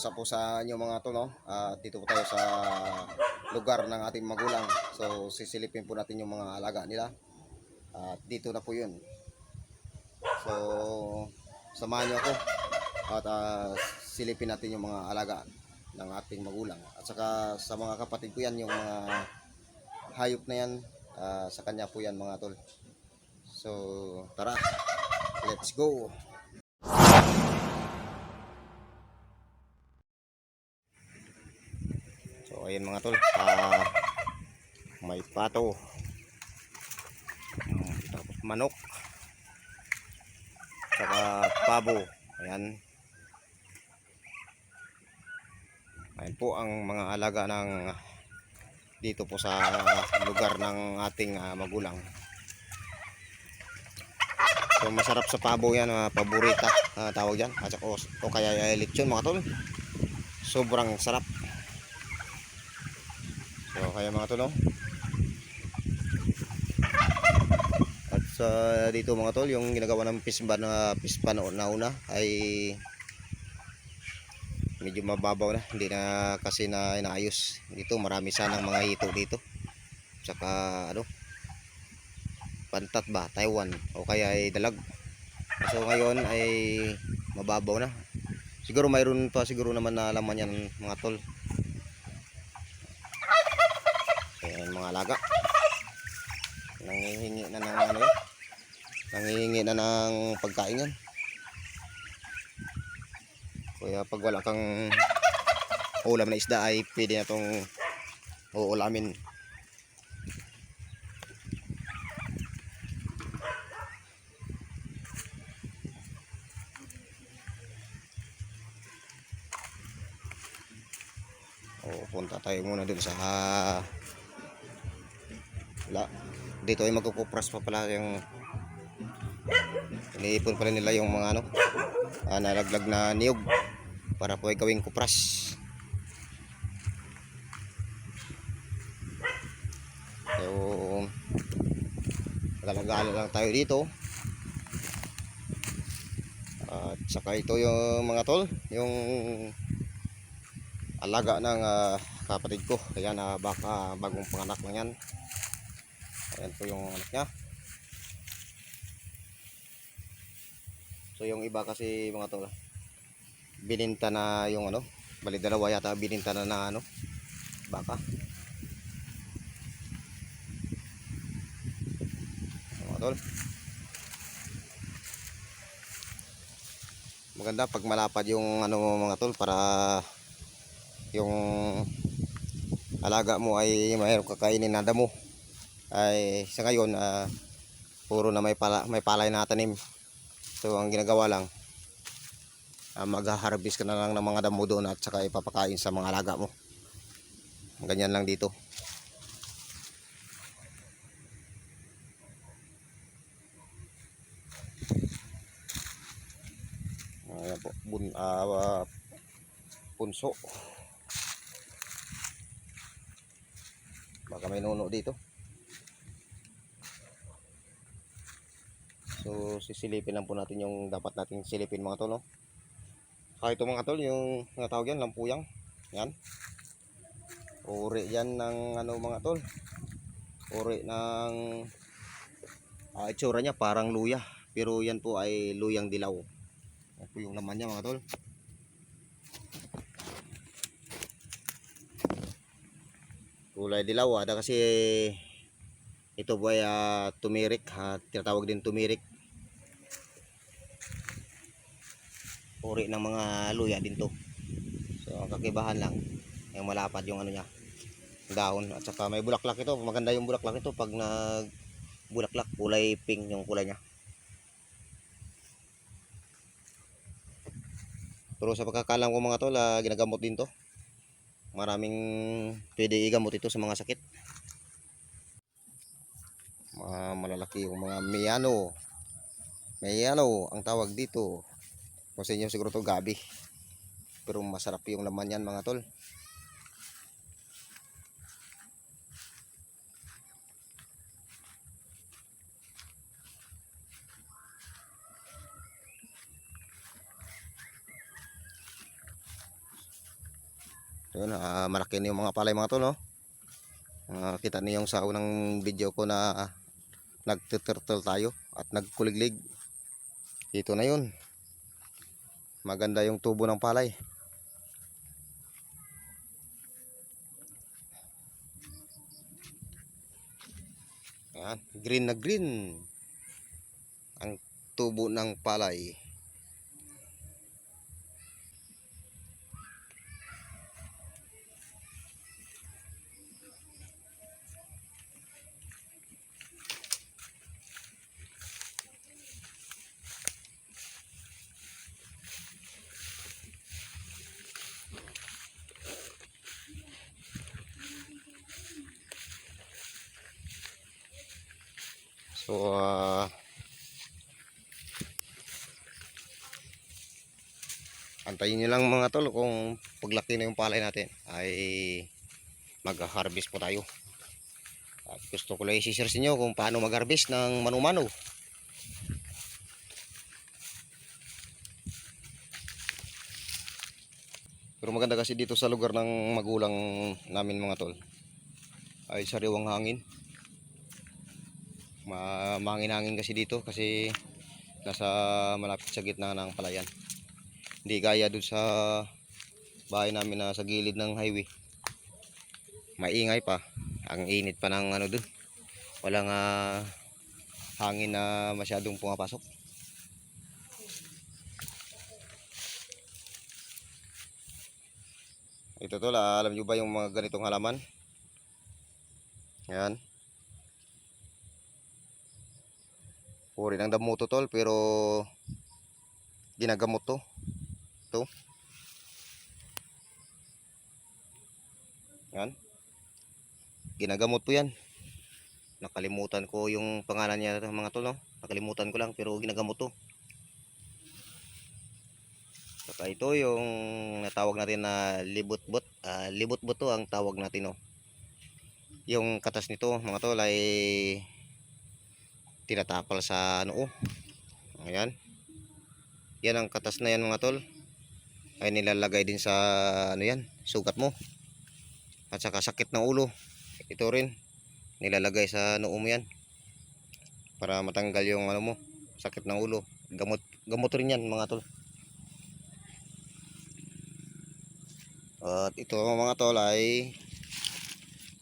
Kumusta po sa inyo mga to, no? Ah, dito po tayo sa lugar ng ating magulang. So, sisilipin po natin yung mga alaga nila. At dito na po yun. So, samahan nyo ako. At ah, silipin natin yung mga alaga ng ating magulang. At saka sa mga kapatid ko yan, yung mga hayop na yan, ah, sa kanya po yan mga tol. So, tara. Let's go. So ayun mga tol, ah, may pato. Tapos manok. Saka pabo. Ayan. Ayan po ang mga alaga ng dito po sa lugar ng ating ah, magulang. So masarap sa pabo yan, ah, paborita ah, tawag yan. At o, o kaya uh, lechon mga tol. Sobrang sarap. So kaya mga tol no? At sa dito mga tol, yung ginagawa ng pisba na pispa na na una ay medyo mababaw na, hindi na kasi na inaayos. Dito marami sanang mga hito dito. Saka ano? Pantat ba, Taiwan o kaya ay dalag. So ngayon ay mababaw na. Siguro mayroon pa siguro naman na laman yan mga tol. Ayan mga alaga. Nangihingi na ng ano yan. Nangihingi na ng pagkain yan. Kaya pag wala kang ulam na isda ay pwede na itong uulamin. O, punta tayo muna dun sa wala. Dito ay magkukupras pa pala yung iniipon pala nila yung mga ano ah, nalaglag na niyog para po ay gawing kupras. So, galagala lang tayo dito. At saka ito yung mga tol, yung alaga ng ah, kapatid ko. Ayan, na baka bagong panganak lang yan. Ayan po yung anak niya. So yung iba kasi mga tol, bininta na yung ano, bali dalawa yata bininta na na ano, baka. Mga tol. Maganda pag malapad yung ano mga tol para yung alaga mo ay mayroong kakainin na damo ay sa ngayon ah, puro na may pala may palay na tanim. So ang ginagawa lang ah, mag-harvest ka na lang ng mga damo doon at saka ipapakain sa mga alaga mo. Ganyan lang dito. Ayan po bun, ah, punso. Baka may nuno dito So sisilipin lang po natin yung dapat nating silipin mga tol no. Saka ito mga tol yung nga tawag yan lampuyang. Yan. Uri yan ng ano mga tol. Uri ng ah, itsura niya parang luya. Pero yan po ay luyang dilaw. Yan po yung laman niya mga tol. Kulay dilaw ada kasi ito po ay ah, tumirik ha, tinatawag din tumirik. Uri ng mga luya din to. So ang kakibahan lang yung malapad yung ano niya dahon. At saka may bulaklak ito maganda yung bulaklak ito pag nag bulaklak kulay pink yung kulay niya. Pero sa pagkakalam ko mga tol ah, ginagamot din to. Maraming pwede igamot ito sa mga sakit mga malalaki yung mga miyano miyano ang tawag dito. Kung sa inyo siguro to gabi. Pero masarap yung laman yan mga tol. Yun, ah, malaki na yung mga palay mga tol, no? Ah, kita niyo yung sa unang video ko na uh, nagtuturtle tayo at nagkuliglig. Ito na yun. Maganda yung tubo ng palay. Yan, green na green. Ang tubo ng palay. So, ah, antayin nyo lang mga tol kung paglaki na yung palay natin ay mag-harvest po tayo. At gusto ko lang i-share sa inyo kung paano mag-harvest ng manu-mano. Pero maganda kasi dito sa lugar ng magulang namin mga tol ay sariwang hangin ma mangin-hangin kasi dito kasi nasa malapit sa gitna ng palayan. Hindi gaya dun sa bahay namin na sa gilid ng highway. Maingay pa. Ang init pa ng ano dun. Walang ah, hangin na masyadong pumapasok. Ito to la alam nyo ba yung mga ganitong halaman? Yan Uri ng damo to tol pero ginagamot to. To. Yan. Ginagamot po yan. Nakalimutan ko yung pangalan niya mga tol no. Nakalimutan ko lang pero ginagamot to. Saka ito yung natawag natin na libot-bot. Ah, libot-bot to ang tawag natin no. Yung katas nito mga tol ay tinatapal sa noo. Ayan. Yan ang katas na yan mga tol. Ay nilalagay din sa ano yan, sugat mo. At saka sakit ng ulo. Ito rin. Nilalagay sa noo mo yan. Para matanggal yung ano mo, sakit ng ulo. Gamot gamot rin yan mga tol. At ito mga tol ay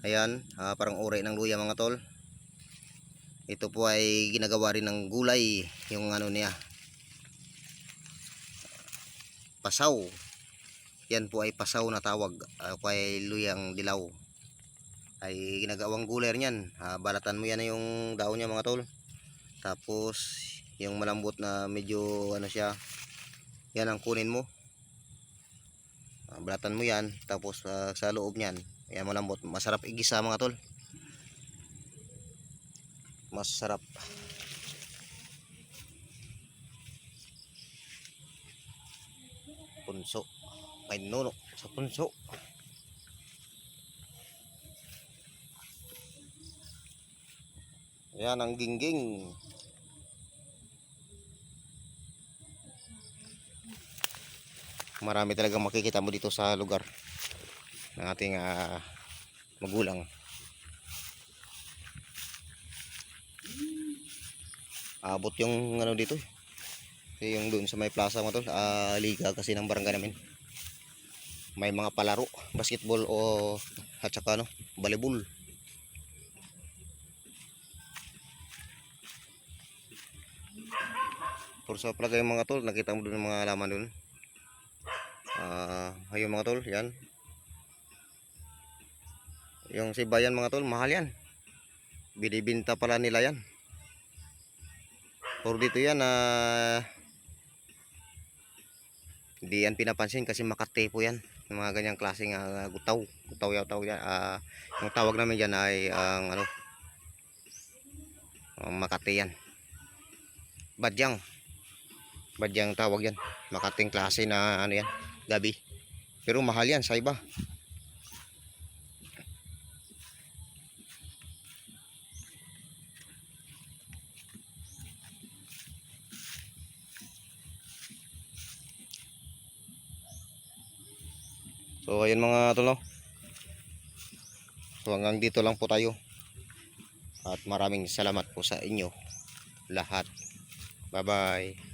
ayan, ah, parang uri ng luya mga tol ito po ay ginagawa rin ng gulay yung ano niya pasaw. Yan po ay pasaw na tawag uh, ay luyang dilaw. Ay ginagawang gulay rin yan. Uh, balatan mo yan yung daon niya mga tol. Tapos yung malambot na medyo ano siya yan ang kunin mo. Uh, balatan mo yan tapos uh, sa loob niyan yan malambot. Masarap igisa mga tol masarap. Punso. May nuno sa punso. Yan ang gingging. Marami talagang makikita mo dito sa lugar ng ating ah, magulang abot yung ano dito eh. Yung doon sa may plaza mo tol ah, liga kasi ng barangay namin. May mga palaro basketball o at saka ano volleyball. Por sa palagay mga tol nakita mo doon yung mga halaman doon. Ah ayun mga tol yan. Yung sibayan mga tol mahal yan. Binibinta pala nila yan Puro dito yan na hindi yan pinapansin kasi Makati po yan. Yung mga ganyang klaseng uh, gutaw. Gutaw yaw yan. Uh, yung tawag namin dyan ay ang ano uh, Makati yan. Badyang. Badyang tawag yan. Makating klase na ano yan. Gabi. Pero mahal yan sa iba. So ayun mga tol no. So hanggang dito lang po tayo. At maraming salamat po sa inyo lahat. Bye bye.